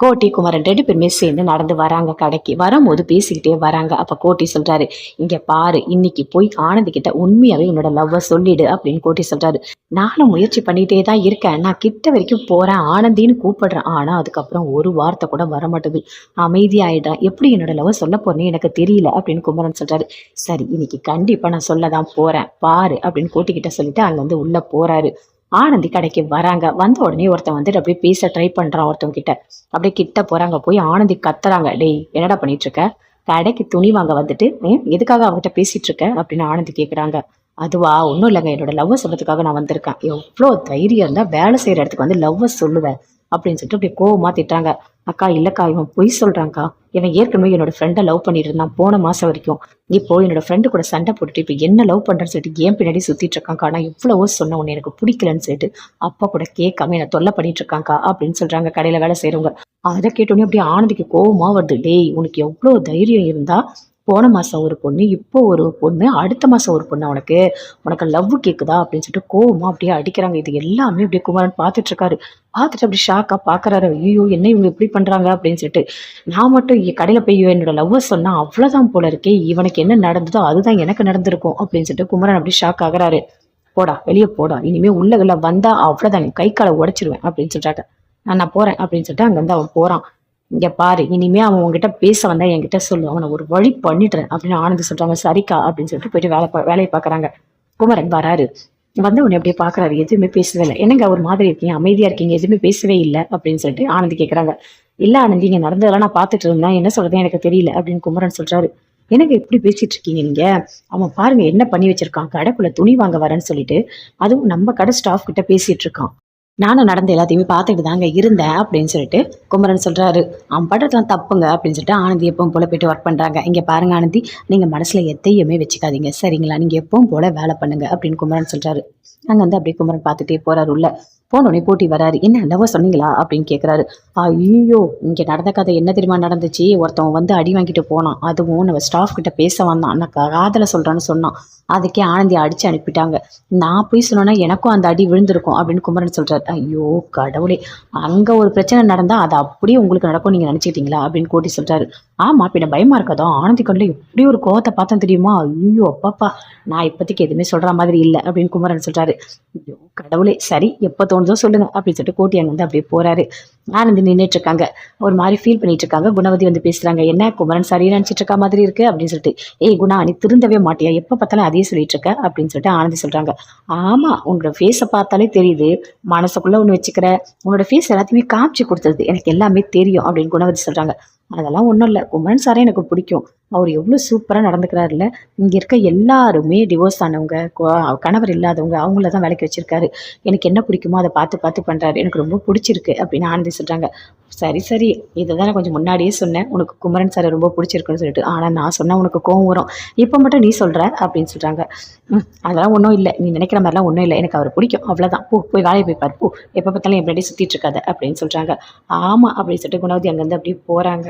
கோட்டி குமரன் ரெண்டு பேருமே சேர்ந்து நடந்து வராங்க கடைக்கு. வரும்போது பேசிக்கிட்டே வராங்க. அப்போ கோட்டி சொல்கிறாரு இங்கே பாரு இன்னைக்கு போய் ஆனந்த் கிட்ட உண்மையாவே உன்னோட லவ்வை சொல்லிடு அப்படின்னு கோட்டி சொல்கிறாரு நானும் முயற்சி பண்ணிகிட்டே தான் இருக்கேன். நான் கிட்ட வரைக்கும் போகிறேன் ஆனந்தின்னு கூப்பிடுறேன். ஆனால் அதுக்கப்புறம் ஒரு வார்த்தை கூட வர மாட்டேது அமைதியாயிடுறேன் எப்படி என்னோட லவ் சொல்ல போறேன்னு எனக்கு தெரியல அப்படின்னு குமரன் சொல்கிறாரு சரி இன்னைக்கு கண்டிப்பாக நான் சொல்ல தான் போகிறேன் பாரு அப்படின்னு கோட்டிக்கிட்ட சொல்லிட்டு அங்கேருந்து உள்ளே போகிறாரு ஆனந்தி கடைக்கு வராங்க. வந்த உடனே ஒருத்தன் வந்துட்டு அப்படியே பேச ட்ரை பண்றான் ஒருத்தவங்க கிட்ட. அப்படியே கிட்ட போறாங்க. போய் ஆனந்தி கத்துறாங்க. டேய் என்னடா பண்ணிட்டு இருக்க கடைக்கு துணி வாங்க வந்துட்டு எதுக்காக அவங்ககிட்ட பேசிட்டு இருக்க அப்படின்னு ஆனந்தி கேட்குறாங்க அதுவா ஒன்றும் இல்லைங்க. என்னோட லவ்வை சொல்றதுக்காக நான் வந்திருக்கேன். எவ்வளோ தைரியம் இருந்தால் வேலை செய்கிற இடத்துக்கு வந்து லவ்வை சொல்லுவேன் அப்படின்னு சொல்லிட்டு அப்படியே கோவமாக திட்டாங்க அக்கா இல்லக்கா இவன் பொய் சொல்றாங்கக்கா இவன் ஏற்கனவே என்னோட ஃப்ரெண்டை லவ் பண்ணிட்டு இருந்தான் போன மாசம் வரைக்கும். இப்போ என்னோட ஃப்ரெண்டு கூட சண்டை போட்டுட்டு இப்போ என்ன லவ் பண்றேன்னு சொல்லிட்டு ஏன் பின்னாடி சுத்திட்டு இருக்கான்க்கா. நான் இவ்வளவோ சொன்ன உன்னை எனக்கு பிடிக்கலன்னு சொல்லிட்டு அப்பா கூட கேட்காம என்ன தொல்லை பண்ணிட்டு இருக்காங்கக்கா அப்படின்னு சொல்றாங்க கடையில வேலை செய்றவங்க. அதை கேட்டோடனே அப்படியே ஆனந்திக்கு கோவமா வருது. டேய் உனக்கு எவ்வளோ தைரியம் இருந்தா போன மாதம் ஒரு பொண்ணு இப்போ ஒரு பொண்ணு அடுத்த மாதம் ஒரு பொண்ணு அவனுக்கு உனக்கு லவ் கேட்குதா அப்படின்னு சொல்லிட்டு கோவமா அப்படியே அடிக்கிறாங்க. இது எல்லாமே அப்படியே குமாரன் பார்த்துட்டு இருக்காரு. பார்த்துட்டு அப்படி ஷாக்காக பார்க்குறாரு. ஐயோ என்ன இவங்க இப்படி பண்ணுறாங்க அப்படின்னு சொல்லிட்டு நான் மட்டும் கடையில் கடையில போய் என்னோட லவ்வை சொன்னால் அவ்வளோதான் போல இருக்கே. இவனுக்கு என்ன நடந்ததோ அதுதான் எனக்கு நடந்திருக்கும். அப்படின்னு சொல்லிட்டு குமரன் அப்படி ஷாக் ஆகிறாரு. போடா வெளியே போடா. இனிமேல் உள்ளே வந்தால் அவ்வளோதான் கை காலை உடைச்சிருவேன். அப்படின்னு சொல்கிறாங்க நான் நான் அப்படின்னு சொல்லிட்டு அங்கேருந்து வந்து அவன் போகிறான் இங்க பாரு இனிமே அவன் உங்ககிட்ட பேச வந்தா என்கிட்ட சொல்லு. அவனை ஒரு வழி பண்ணிடுறேன் அப்படின்னு ஆனந்த் சொல்றாங்க சரிக்கா அப்படின்னு சொல்லிட்டு போயிட்டு வேலை வேலையை பாக்குறாங்க குமரன் வராரு. வந்து உன்னை அப்படியே பாக்குறாரு எதுவுமே பேசவே இல்லை. என்னங்க ஒரு மாதிரி இருக்கீங்க? அமைதியா இருக்கீங்க. எதுவுமே பேசவே இல்லை அப்படின்னு சொல்லிட்டு ஆனந்தி கேக்குறாங்க. இல்ல ஆனந்தி இங்க நடந்ததெல்லாம் நான் பார்த்துட்டு இருந்தேன். என்ன சொல்றது எனக்கு தெரியல அப்படின்னு குமரன் சொல்றாரு. எனக்கு எப்படி பேசிட்டு இருக்கீங்க நீங்க? அவன் பாருங்க என்ன பண்ணி வச்சிருக்கான். கடைக்குள்ள துணி வாங்க வரேன்னு சொல்லிட்டு அதுவும் நம்ம கடை ஸ்டாஃப் கிட்ட பேசிட்டு இருக்கான். நானும் நடந்த எல்லாத்தையுமே பார்த்துட்டு தாங்க இருந்தேன் அப்படின்னு சொல்லிட்டு குமரன் சொல்றாரு அவன் பண்றதுலாம் தப்புங்க அப்படின்னு சொல்லிட்டு ஆனந்தி எப்பவும் போல போயிட்டு ஒர்க் பண்றாங்க. இங்க பாருங்க ஆனந்தி நீங்க மனசுல எத்தையுமே வச்சுக்காதீங்க சரிங்களா? நீங்க எப்பவும் போல வேலை பண்ணுங்க அப்படின்னு குமரன் சொல்றாரு. அங்கே வந்து அப்படியே குமரன் பார்த்துட்டே போறாரு உள்ள. போனோடனே போட்டி வராரு. என்ன லவ் சொன்னீங்களா? அப்படின்னு கேட்குறாரு ஐயோ இங்கே நடந்த கதை என்ன தெரியுமா நடந்துச்சு? ஒருத்தவன் வந்து அடி வாங்கிட்டு போனான். அதுவும் நம்ம ஸ்டாஃப் கிட்ட பேச வந்தான். நான் காதல சொல்கிறேன்னு சொன்னான். அதுக்கே ஆனந்தி அடிச்சு அனுப்பிட்டாங்க. நான் போய் சொன்னேன்னா எனக்கும் அந்த அடி விழுந்திருக்கும் அப்படின்னு குமரன் சொல்கிறார் ஐயோ கடவுளே. அங்கே ஒரு பிரச்சனை நடந்தால் அது அப்படியே உங்களுக்கு நடக்கும். நீங்கள் நினச்சிக்கிட்டீங்களா? அப்படின்னு கோட்டி சொல்கிறாரு ஆமா பின்ன பயமாக இருக்காதோ? ஆனந்தி கொண்டு எப்படி ஒரு கோவத்தை பார்த்தேன் தெரியுமா? ஐயோ அப்பாப்பா. நான் இப்போதைக்கு எதுவுமே சொல்கிற மாதிரி இல்லை அப்படின்னு குமரன் சொல்கிறாரு ஐயோ கடவுளே சரி எப்போ தோணுதோ சொல்லுங்க அப்படின்னு சொல்லிட்டு கோட்டி வந்து அப்படியே போறாரு. ஆனந்தி நின்றுட்டு இருக்காங்க. ஒரு மாதிரி ஃபீல் பண்ணிட்டு இருக்காங்க. குணவதி வந்து பேசுறாங்க என்ன குமரன் சரியா நினைச்சிட்டு இருக்கா மாதிரி இருக்கு? அப்படின்னு சொல்லிட்டு ஏய் குணா நீ திருந்தவே மாட்டியா? எப்போ பார்த்தாலும் அதே சொல்லிட்டு இருக்க? அப்படின்னு சொல்லிட்டு ஆனந்தி சொல்றாங்க. ஆமா உன்னோட ஃபேஸை பார்த்தாலே தெரியுது. மனசுக்குள்ள ஒன்று வச்சுக்கிற உன்னோட ஃபேஸ் எல்லாத்தையுமே காமிச்சு கொடுத்தது. எனக்கு எல்லாமே தெரியும் அப்படின்னு குணவதி சொல்றாங்க. அதெல்லாம் ஒன்றும் இல்லை. குமரன் சாரே எனக்கு பிடிக்கும். அவர் எவ்வளோ சூப்பராக நடந்துக்கிறாருல்ல. இங்கே இருக்க எல்லாருமே டிவோர்ஸ் ஆனவங்க கணவர் இல்லாதவங்க அவங்கள தான் வேலைக்கு வச்சிருக்காரு. எனக்கு என்ன பிடிக்குமோ அதை பார்த்து பார்த்து பண்ணுறாரு எனக்கு ரொம்ப பிடிச்சிருக்கு அப்படின்னு ஆனந்தி சொல்கிறாங்க சரி சரி. இதை தான் நான் கொஞ்சம் முன்னாடியே சொன்னேன். உனக்கு குமரன் சாரை ரொம்ப பிடிச்சிருக்குன்னு சொல்லிட்டு. ஆனால் நான் சொன்னால் உனக்கு கோவம் வரும். இப்போ மட்டும் நீ சொல்கிற அப்படின்னு சொல்கிறாங்க அதெல்லாம் ஒன்றும் இல்லை. நீ நினைக்கிற மாதிரிலாம் ஒன்றும் இல்லை. எனக்கு அவர் பிடிக்கும். அவ்வளோதான் போ போய் வேலையை போய் பார். போ. எப்போ பார்த்தாலும் எப்படி சுற்றிட்டு இருக்காத அப்படின்னு சொல்கிறாங்க ஆமாம் அப்படின்னு சொல்லிட்டு குணவதி அங்கேருந்து அப்படியே போகிறாங்க